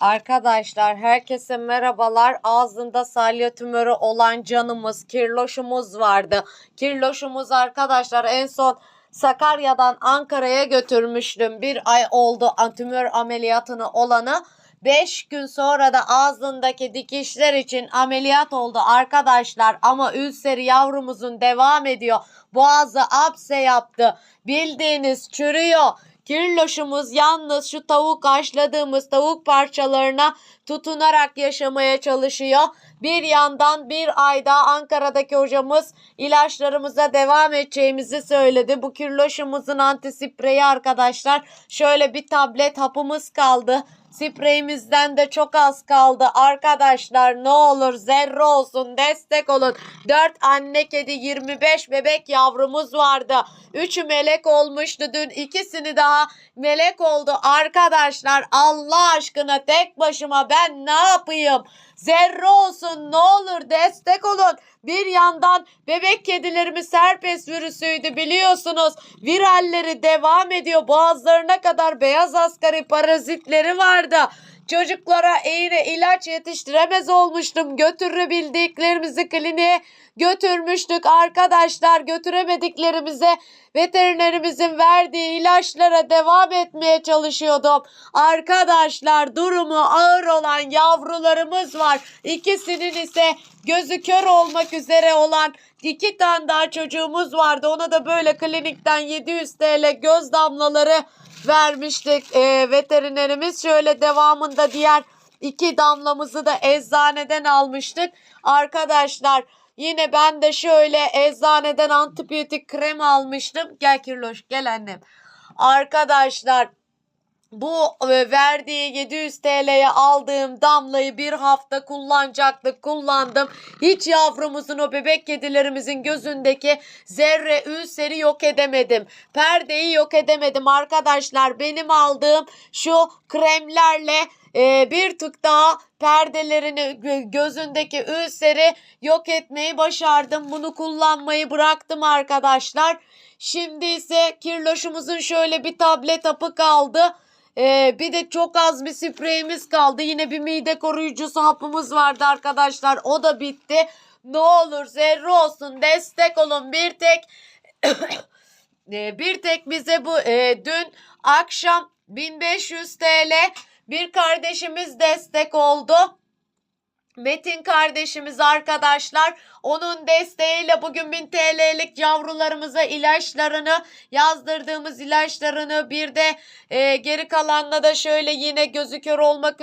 Arkadaşlar herkese merhabalar. Ağzında salya tümörü olan canımız Kirloş'umuz vardı. Kirloş'umuz arkadaşlar en son Sakarya'dan Ankara'ya götürmüştüm. Bir ay oldu tümör ameliyatını olanı. 5 gün sonra da ağzındaki dikişler için ameliyat oldu arkadaşlar. Ama ülseri yavrumuzun devam ediyor. Boğazı apse yaptı. Bildiğiniz çürüyor. Kirloşumuz yalnız şu tavuk haşladığımız tavuk parçalarına tutunarak yaşamaya çalışıyor. Bir yandan bir ayda Ankara'daki hocamız ilaçlarımıza devam edeceğimizi söyledi. Bu kirloşumuzun antispreyi arkadaşlar şöyle bir tablet hapımız kaldı. Spreyimizden de çok az kaldı. Arkadaşlar ne olur zerre olsun destek olun. 4 anne kedi 25 bebek yavrumuz vardı. 3'ü melek olmuştu dün. ikisini daha melek oldu. Arkadaşlar Allah aşkına tek başıma ben ne yapayım? Zerre olsun ne olur destek olun. Bir yandan bebek kedilerimiz herpes virüsüydü biliyorsunuz. Viralleri devam ediyor. Boğazlarına kadar beyaz asgari parazitleri vardı. Çocuklara iğne ilaç yetiştiremez olmuştum. Götürebildiklerimizi kliniğe götürmüştük. Arkadaşlar götüremediklerimize veterinerimizin verdiği ilaçlara devam etmeye çalışıyordum. Arkadaşlar durumu ağır olan yavrularımız var. İkisinin ise gözü kör olmak üzere olan iki tane daha çocuğumuz vardı. Ona da böyle klinikten 700 TL göz damlaları vermiştik e, veterinerimiz. Şöyle devamında diğer iki damlamızı da eczaneden almıştık. Arkadaşlar yine ben de şöyle eczaneden antibiyotik krem almıştım. Gel Kirloş gel annem. Arkadaşlar bu e, verdiği 700 TL'ye aldığım damlayı bir hafta kullanacaktık kullandım. Hiç yavrumuzun o bebek kedilerimizin gözündeki zerre ülseri yok edemedim. Perdeyi yok edemedim arkadaşlar. Benim aldığım şu kremlerle e, bir tık daha perdelerini gö- gözündeki ülseri yok etmeyi başardım. Bunu kullanmayı bıraktım arkadaşlar. Şimdi ise kirloşumuzun şöyle bir tablet hapı kaldı. Ee, bir de çok az bir spreyimiz kaldı. Yine bir mide koruyucusu hapımız vardı arkadaşlar. O da bitti. Ne olur zerre olsun destek olun. Bir tek Ee, bir tek bize bu e, dün akşam 1500 TL bir kardeşimiz destek oldu. Metin kardeşimiz arkadaşlar onun desteğiyle bugün 1000 TL'lik yavrularımıza ilaçlarını yazdırdığımız ilaçlarını bir de e, geri kalanla da şöyle yine gözü olmak üzere